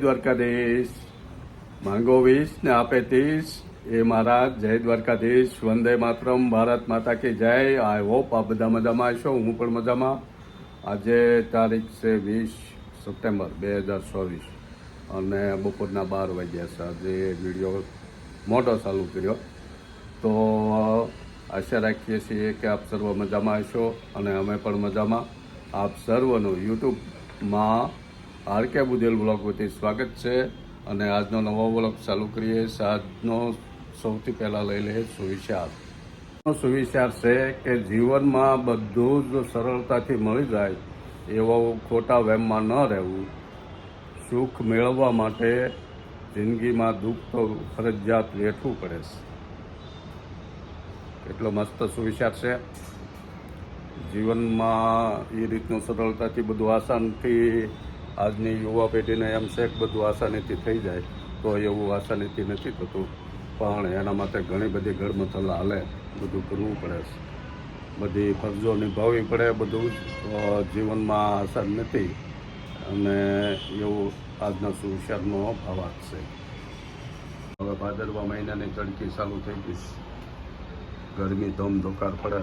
દ્વારકાધીશ. માંગો વીસ ને આપે ત્રીસ એ મહારાજ, જય દ્વારકાધીશ. વંદે માતરમ. ભારત માતા કી જય. આઈ હોપ આ બધા મજામાં છો હું પણ મજામાં. આજે તારીખ છે વીસ સપ્ટેમ્બર બે હજાર ચોવીસ. અને બપોરના બાર વાગ્યા છે. આજે વીડિયો મોટો ચાલુ કર્યો. તો આશા રાખીએ છીએ કે આપ સર્વ મજામાં હશો અને અમે પણ મજામાં. આપ સર્વનું યુટ્યુબમાં આર કે બુદેલ બ્લોગ વતી સ્વાગત છે અને આજનો નવો બ્લોગ ચાલુ કરીએ. આજનો સૌથી પહેલાં લઈ લઈએ સુવિચાર. સુવિચાર છે કે જીવનમાં બધું જ સરળતાથી મળી જાય એવો ખોટા વહેમમાં ન રહેવું. સુખ મેળવવા માટે જિંદગીમાં દુઃખ તો ફરજિયાત વેઠવું પડે છે. એટલો મસ્ત સુવિચાર છે. જીવનમાં એ રીતનું સરળતાથી બધું આસાનથી આજની યુવા પેઢીને એમ છે કે બધું આસાનીથી થઈ જાય, તો એવું આસાનીથી નથી થતું. પણ એના માટે ઘણી બધી ગળમથલ હાલે, બધું કરવું પડે છે. બધી ફરજો નિભાવવી પડે, બધું જીવનમાં આસાન નથી. અને એવું આજના સુવિચારનો અભાવ છે. હવે ભાદરવા મહિનાની ચડકી ચાલુ થઈ ગઈ ગરમી ધમ ધોકાર પડે.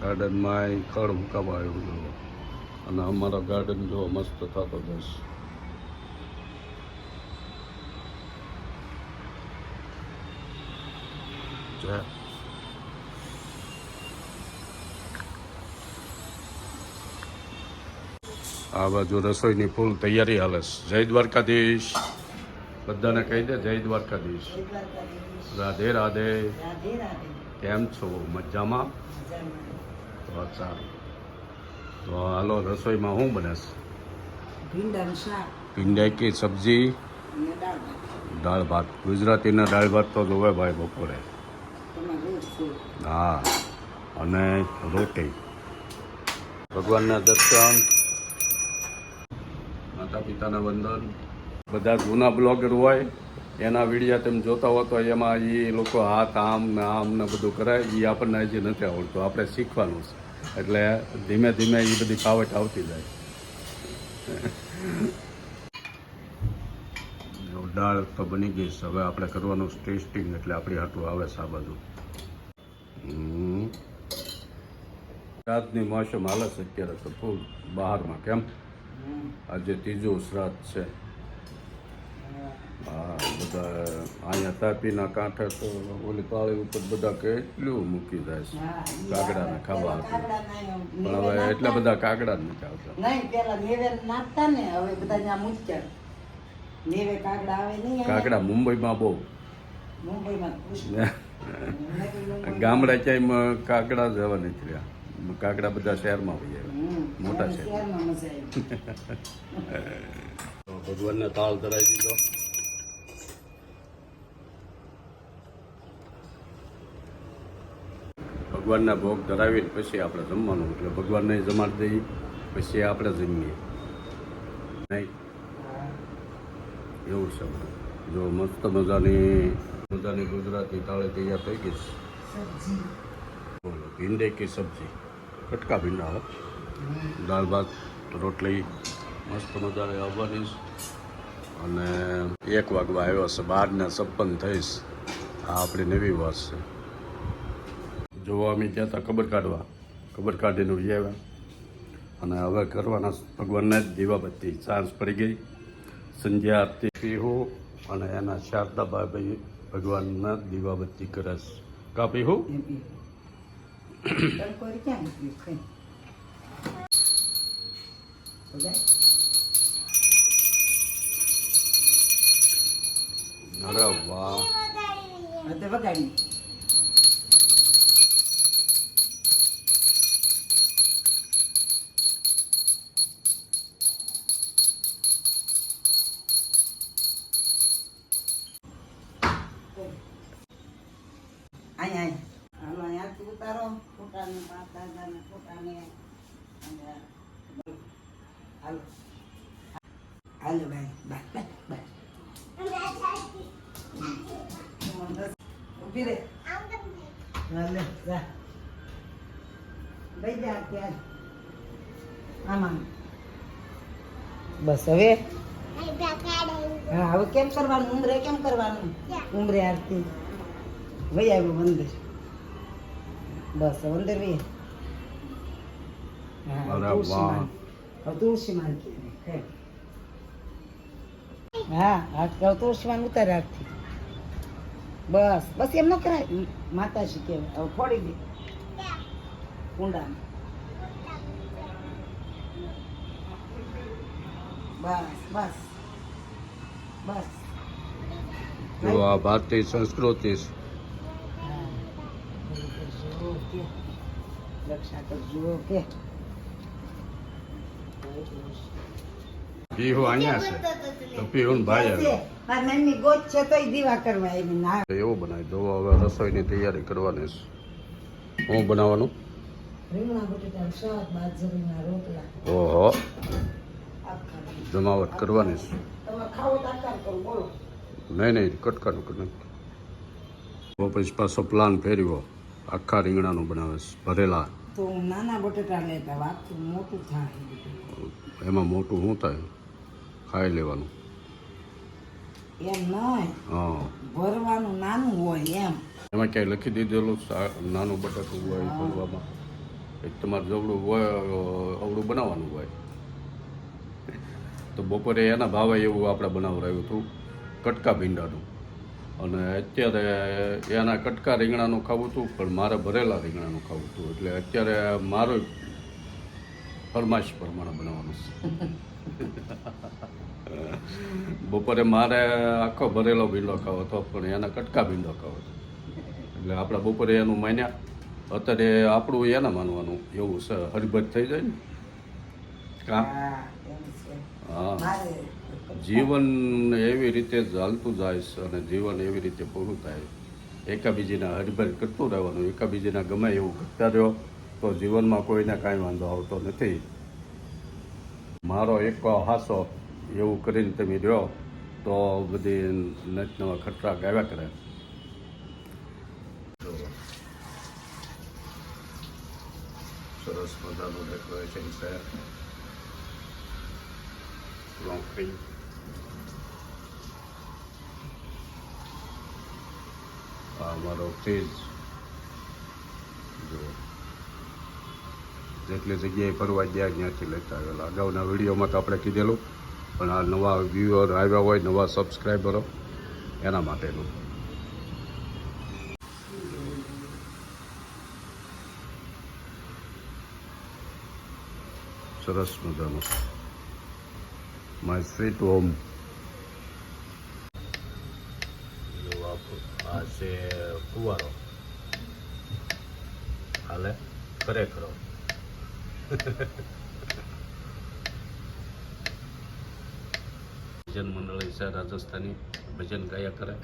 ગાર્ડનમાં ખડ મુકાવા આવ્યું અને અમારો ગાર્ડન જો મસ્ત થતો બસ જય. આ બાજુ રસોઈની ફૂલ તૈયારી હાલે જય દ્વારકાધીશ. બધાને કહી દે જય દ્વારકાધીશ. રાધે રાધે. કેમ છો? મજામાં? સારું. તો હાલો રસોઈમાં શું બને છે ભીંડાનું શાક. ભીંડા કી સબ્જી? દાળ ભાત. ગુજરાતીના દાળ ભાત તો જોવે ભાઈ બપોરે. હા અને રોટી. ભગવાનના દર્શન. માતા પિતાના વંદન. બધા જૂના બ્લોગર હોય એના વિડીયા તમે જોતા હો તો એમાં એ લોકો હાથ આમ ને આમ ને બધું કરાય. એ આપણને હજી નથી આવડતું. આપણે શીખવાનું છે. એટલે ધીમે ધીમે એ બધી ફાવટ આવતી જાય. જો દાળ તો બની ગઈ છે. હવે આપણે કરવાનું ટેસ્ટિંગ એટલે આપણી હાટું આવે છે આ બધું હમ. શ્રાદ્ધની મોસમ હાલે છે અત્યારે તો ફૂલ બહારમાં. કેમ? આજે ત્રીજું શ્રાદ્ધ છે. હા. બધા અહીંયા તાપીના કાંઠે તો ઓલી પાળી ઉપર બધા કેટલું મૂકી જાય છે કાગડાને ખાવા આપે. પણ હવે એટલા બધા કાગડા જ નથી આવતા. નહીં પેલા નેવે નાખતા ને હવે બધા ત્યાં મૂક્યા. નેવે કાગડા આવે નહીં કાગડા મુંબઈમાં બહુ. મુંબઈમાં ગામડા ક્યાંય કાગડા જ હવા નથી રહ્યા. કાગડા બધા શહેરમાં હોય મોટા. શહેરમાં. તો ભગવાનને તાળ ધરાવી દીધો. ભગવાનના ભોગ ધરાવીને પછી આપણે જમવાનું. એટલે ભગવાનને જમાડી દઈએ પછી આપણે જમીએ. નહીં. એવું છે જો મસ્ત મજાની મજાની ગુજરાતી તાળે તૈયાર થઈ ગઈ છે. બોલો ભીંડે કી સબ્જી? કટકા ભીંડા હો. દાળ ભાત રોટલી. મસ્ત મજાની આવવાની અને એક વાગવા આવ્યો છે બારના છપ્પન થઈશ. આ આપણી નવી વાત છે. જોવા અમે ગયા હતા કબર કાઢવા. કબર કાઢીને ઉઈ આવ્યા. અને હવે કરવાના ભગવાનને જ દીવાબત્તી સાંજ પડી ગઈ. સંધ્યા આરતી પીહો અને એના શારદાભાઈ ભાઈ ભગવાનના દીવાબત્તી કરે છે. કા પીહુ? અરે વાહ. વગાડી. ઊભી રે હાલે જા. ભાઈ જા ત્યાં. આમાં બસ હવે? હા હવે કેમ કરવાનું? ઉમરે કેમ કરવાનું? ઉમરે આરતી. વહી આવ્યું મંદિર. બસ અંદર વહી. તુલસી માન. હા. તુલસી માન ઉતારે હાથથી બસ. બસ એમ ન કરાય. માતાજી કે હવે ફોડી દે. કુંડા બસ બસ. બસ. જો આ ભારતીય સંસ્કૃતિ રક્ષા કરજો કે પીહુ અહીંયા છે. તો પીહુ ભાઈ આવે મારી ગોત છે તોય દીવા કરવા આવી ના એવું બનાવી. દો હવે રસોઈની તૈયારી કરવાની છે. હું બનાવવાનું? રીંગણા બટેટા શાક બાજરીના રોટલા. ઓહો. જમાવટ કરવાની છે. તમે ખાવો તો આકાર કરો બોલો. નહીં નહીં કટકાનું નાખ. પછી પાછો પ્લાન ફેરવ્યો. આખા રીંગણાનું બનાવે છે. ભરેલા. તો નાના બટેટા લેતા મોટું થાય. એમાં મોટું શું થાય? ખાઈ લેવાનું. એમ નહીં. હા. ભરવાનું નાનું હોય એમ. એમાં ક્યાંય લખી દીધેલું નાનું બટાકું હોય ભરવામાં. એક તમારે જવડું હોય અવડું બનાવવાનું હોય. તો બપોરે એના ભાવે એવું આપણે બનાવડાવ્યું હતું કટકા ભીંડાનું. અને અત્યારે એના કટકા રીંગણાનું ખાવું હતું પણ મારે ભરેલા રીંગણાનું ખાવું હતું. એટલે અત્યારે મારું ફરમાઈશ પ્રમાણે બનાવવાનું છે. બપોરે મારે આખો ભરેલો ભીંડો ખાવો હતો, પણ એના કટકા ભીંડો ખાવો હતો. એટલે આપણે બપોરે એનું માન્યા. અત્યારે આપણું એને માનવાનું, એવું છે હરિભટ થઈ જાય ને. કા? હા. જીવન એવી રીતે ચાલતું જાય છે અને જીવન એવી રીતે પૂરું થાય. એકાબીજીના હરિભર કરતું રહેવાનું, એકાબીજીના ગમે એવું કરતા રહ્યો, તો જીવનમાં કોઈને કાંઈ વાંધો આવતો નથી. મારો એક હાસો, એવું કરીને તમે રહ્યો, તો બધી નચ નવા ખતરા ગાવ્યા કરે. સરસ મજાનું ડેકોરેશન છે. લોકરી આ અમારો ફ્રીજ. જો જેટલી જગ્યાએ ફરવા ગયા ત્યાંથી લેતા આવેલા. અગાઉના વિડીયોમાં તો આપણે કીધેલું, પણ આ નવા વ્યૂઅર આવ્યા હોય, નવા સબસ્ક્રાઈબરો એના માટેનું. સરસ મજાનું. માય સ્વીટ હોમ આ છે ફુવારો. હાલે, ખરેખરો. ભજન મંડળ છે રાજસ્થાની ભજન ગાયા કરે.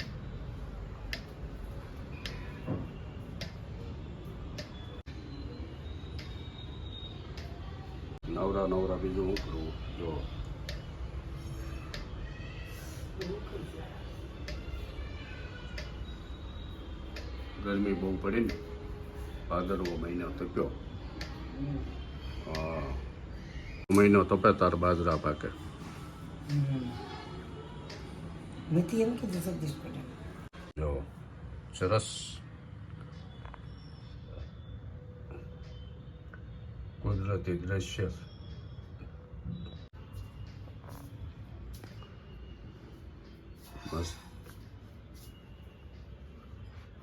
નવરા નવરા બીજું હું કરવું જો. ગરમી બહુ પડી ને, ભાદરવો મહિનો તપ્યો મહિનો તપે તાર બાજરા પાકે. નથી એમ કીધું જગદીશ પટેલ? જો સરસ. કુદરતી દ્રશ્ય. મસ્ત.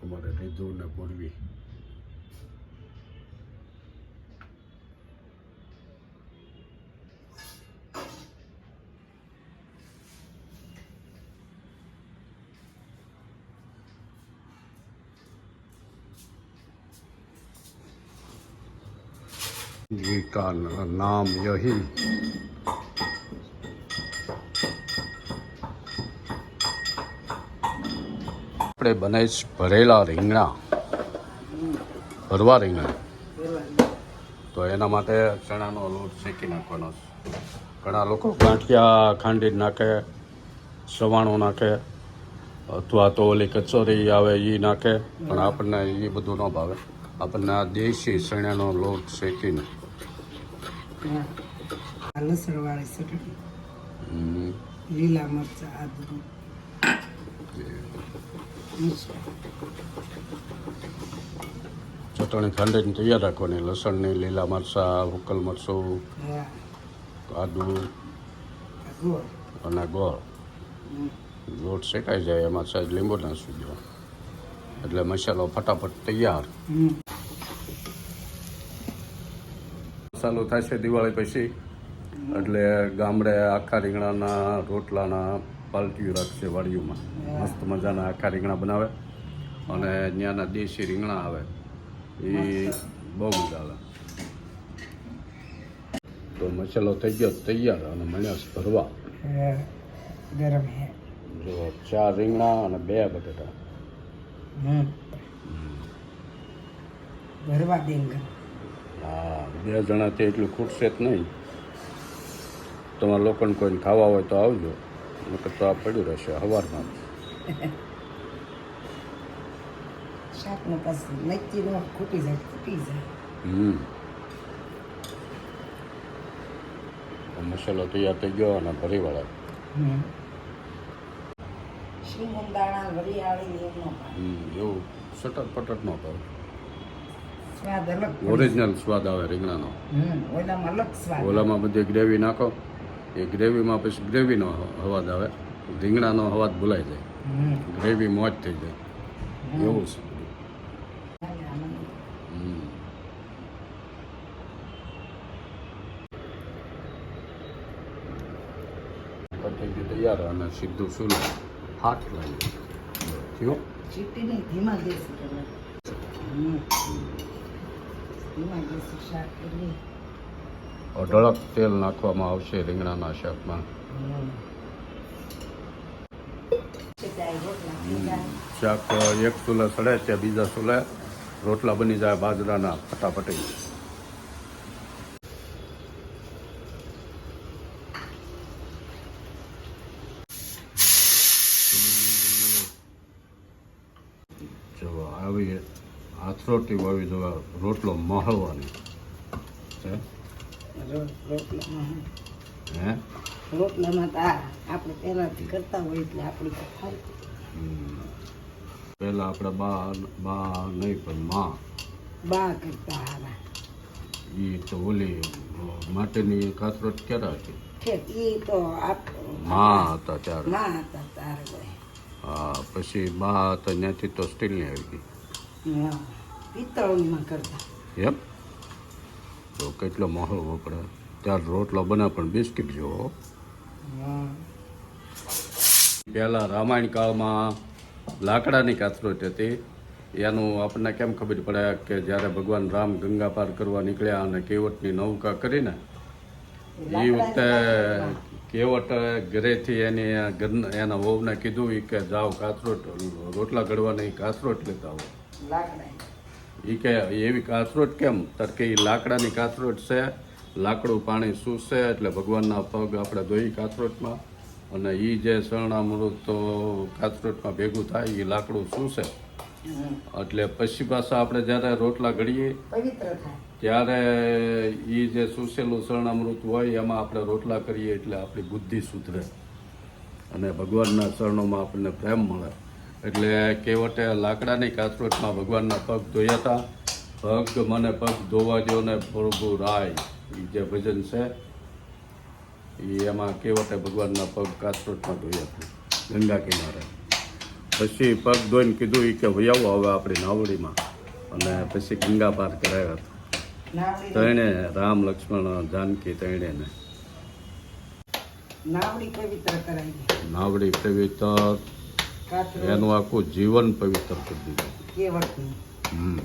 અમારે લીધું ને પૂરવી. जी का नाम यही આપણે બનાવીશ ભરેલા રીંગણા ભરવા રીંગણા તો એના માટે ચણાનો લોટ શેકી નાખવાનો છે ઘણા લોકો ગાંઠિયા ખાંડી નાખે સવાણું નાખે અથવા તો ઓલી કચોરી આવે એ નાખે પણ આપણને એ બધું ન ભાવે આપણને આ દેશી ચણાનો લોટ શેકીને. હા. આ લસણ ચટણી. લીલા મરચાં આદુ. ચટણી ખાંડીને તૈયાર રાખવાની. લસણની લીલા મરચાં હુકલ મરચું આદુ. અને ગોળ. લોટ શેકાઈ જાય એમાં સાહેબ લીંબુ નાખી દો એટલે મસાલો ફટાફટ તૈયાર. હમ. થાય થશે દિવાળી પછી. એટલે ગામડે આખા રીંગણાના રોટલાના પાલટીઓ રાખશે વાડીઓમાં. મસ્ત મજાના આખા રીંગણા બનાવે અને ત્યાંના દેશી રીંગણા આવે. એ બહુ મજા આવે. તો મસાલો થઈ ગયો તૈયાર અને મણ્યાસ ભરવા. ગરમ જો ચાર રીંગણા અને બે બટેટા. ભરવા બેંગન હા બે જણાથી એટલું ખૂટશે જ નહીં. તમારા લોકોને કોઈને ખાવા હોય તો આવજો. નકર તો આ પડ્યું રહેશે સવારમાં શાકને પાછું નક્કી ન ખૂટી જાય ખૂટી જાય. હમ. મસાલો તૈયાર થઈ ગયો અને ભરી વાળા દાણા એમનો હમ એવું સટર પટર નો ભાવ સ્વાદ અલગ ઓરિજિનલ સ્વાદ આવે રીંગણાનો. ઓલામાં અલગ સ્વાદ ઓલામાં બધી ગ્રેવી નાખો. એ ગ્રેવીમાં પછી ગ્રેવીનો હવાદ આવે. રીંગણાનો હવાદ ભૂલાઈ જાય. ગ્રેવી મોજ થઈ જાય. એવું છે. તૈયાર અને સીધું સુલ. હાથ લાવી થયું? ધીમા દેશી શાક અઢળક તેલ નાખવામાં આવશે રીંગણાના શાકમાં. શાક એક ચૂલે સડે ત્યાં બીજા ચૂલે રોટલા બની જાય બાજરાના ફટાફટી જો આવી આથરોટી વાવી દવા રોટલો મહળવાની હે? રોટલામાં તો આપણે પહેલાંથી કરતા હોય એટલે આપણી. પહેલા આપણે બા બા નહીં પણ માં. બા કરતા હારા. એ તો ઓલી માટેની કાથરોટ ક્યારે હતી? એ તો માં હતા ત્યારે. માં હતા તારે હા પછી બા હતા ત્યાંથી તો સ્ટીલની આવી ગઈ. હા. પિત્તળમાં કરતા. એમ તો કેટલો માહોલ વપરાય ત્યારે રોટલો બના પણ બિસ્કિટ હા પહેલાં રામાયણ કાળમાં લાકડાની કાથરોટ હતી. એનું આપણને કેમ ખબર પડે કે જ્યારે ભગવાન રામ ગંગા પાર કરવા નીકળ્યા અને કેવટની નૌકા કરીને એ વખતે કેવટ ઘરેથી એની ઘર એના વહુને કીધું કે જાઓ કાથરોટ રોટલા ઘડવાની કાથરોટ લેતા આવો. લાકડા એ કે એવી કાસરોટ કેમ? તાર કે એ લાકડાની કાથરોટ છે લાકડું પાણી સૂસે એટલે ભગવાનના પગ આપણે ધોઈ કાસરોટમાં. અને એ જે શરણામૃત તો કાથરોટમાં ભેગું થાય એ લાકડું સૂસે. એટલે પછી પાછા આપણે જ્યારે રોટલા ઘડીએ ત્યારે એ જે સૂસેલું શરણામૃત હોય એમાં આપણે રોટલા કરીએ એટલે આપણી બુદ્ધિ સુધરે. અને ભગવાનના ચરણોમાં આપણને પ્રેમ મળે. એટલે કેવટે લાકડાની કાસરોટમાં ભગવાનના પગ ધોયા હતા પગ મને પગ ધોવા દો ને પ્રભુ રાય. જે ભજન છે એમાં કેવટે ભગવાનના પગ કાસરોટમાં ધોયા હતા ગંગા કિનારે. પછી પગ ધોઈને કીધું એ કે વૈયાવો હવે આપણી નાવડીમાં. અને પછી ગંગા પાર કરાવ્યા હતા. તેણે રામ લક્ષ્મણ જાનકી તેણેને નાવડી પવિત્ર કરાવી નાવડી પવિત્ર એનું આખું જીવન પવિત્ર કરી દીધું. કેવટનું. હમ.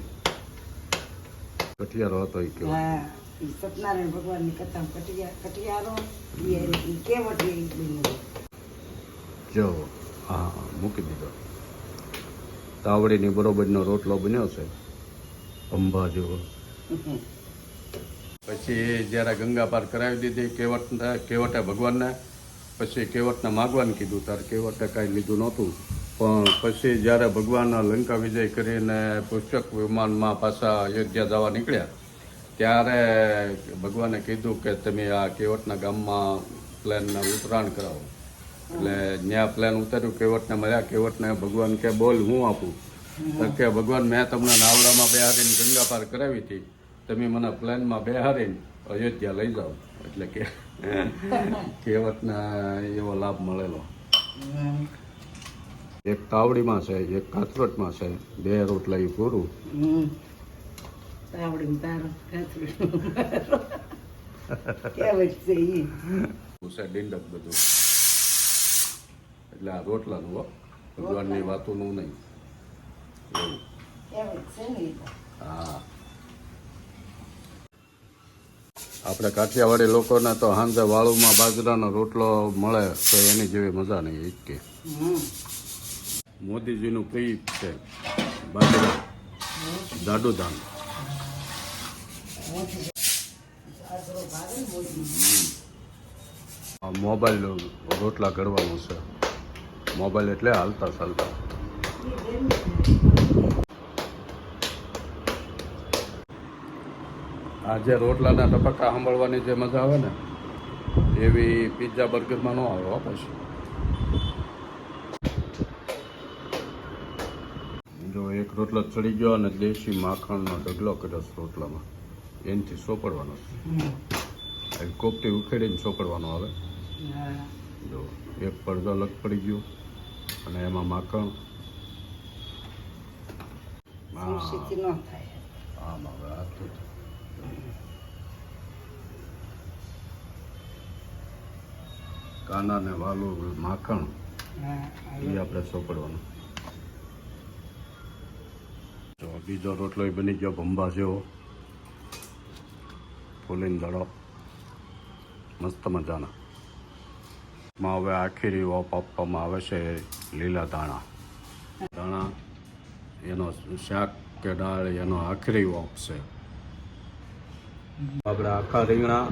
કઠિયારો હતો એ કેવો હા ઈ સત્યનારાયણ ભગવાનની કથા કટિયા કટિયારો ઈ ઈ કેવટ એ બન્યું. જો હા હા, મૂકી દીધો. તાવડીની બરોબરનો રોટલો બન્યો છે. અંબા જેવો. પછી જ્યારે ગંગા પાર કરાવી દીધી કેવટ કેવટે ભગવાનને? પછી કેવટને માગવાનું કીધું? ત્યારે કેવટે કાંઈ લીધું નહોતું. પણ પછી જ્યારે ભગવાનના લંકા વિજય કરીને પુસ્તક વિમાનમાં પાછા અયોધ્યા જવા નીકળ્યા, ત્યારે ભગવાને કીધું કે તમે આ કેવટના ગામમાં પ્લેનને ઉતરાણ કરાવો. એટલે જ્યાં પ્લેન ઉતાર્યું, કેવટને મળ્યા, કેવટને ભગવાન કે બોલ, હું આપું. કે, ભગવાન, મેં તમને નાવડામાં બેહારીને ગંગા પાર કરાવી હતી. તમે મને પ્લેનમાં બેહારીને અયોધ્યા લઈ જાઓ. એટલે કે કેવટને એવો લાભ મળેલો. એક તાવડીમાં છે એક કાથરોટમાં છે બે રોટલા એ પૂરું એટલે આ રોટલાનું ભગવાનની વાતોનું નહીં. હા. આપણે કાઠિયાવાડી લોકોને તો સાંજે વાળુમાં બાજરાનો રોટલો મળે તો એની જેવી મજા નહીં હમ. મોદીજીનું પ્રિય છે, બાજરા જાડુ ધાન આશરો ભાવે ને મોદી. આ મોબાઈલ રોટલા ઘડવાનું છે મોબાઈલ એટલે હાલતા ચાલતા ઈ બેન છે. આ જે રોટલાના ટપકા સાંભળવાની જે મજા આવે ને એવી પિઝા બર્ગરમાં ન આવે હો પછી. જો એક રોટલો ચડી ગયો અને દેશી માખણનો ઢગલો કર્યો છે રોટલામાં. એનથી સોપડવાનો છે. કોપટી ઉખેડીને સોપડવાનો આવે. જો એક પડદો અલગ પડી ગયો અને એમાં માખણ. હા ખુશીથી ન કાના ને વાલું માખણ એ આપણે સોપડવાનું. તો બીજો રોટલો બની ગયો ભંબા જેવો. ફૂલીને દડો. મસ્ત મજાના. માં હવે આખીરી ઓપ આપવામાં આવે છે લીલા દાણા દાણા એનો શાક કે દાળ એનો આખરી ઓપ છે. આપણે આખા રીંગણા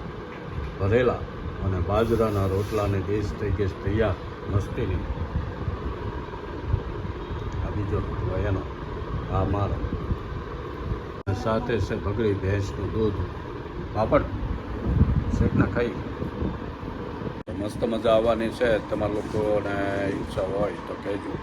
ભરેલા અને બાજરાના રોટલાને દેશ થઈ ગેસ તૈયાર મસ્તીની આ બીજો રોટલો એનો, આ મારો. સાથે છે ભગડી ભેંસનું દૂધ, પાપડ. શેકના ખાઈ. મસ્ત મજા આવવાની છે, તમારા લોકોને ઈચ્છા હોય તો કહેજો.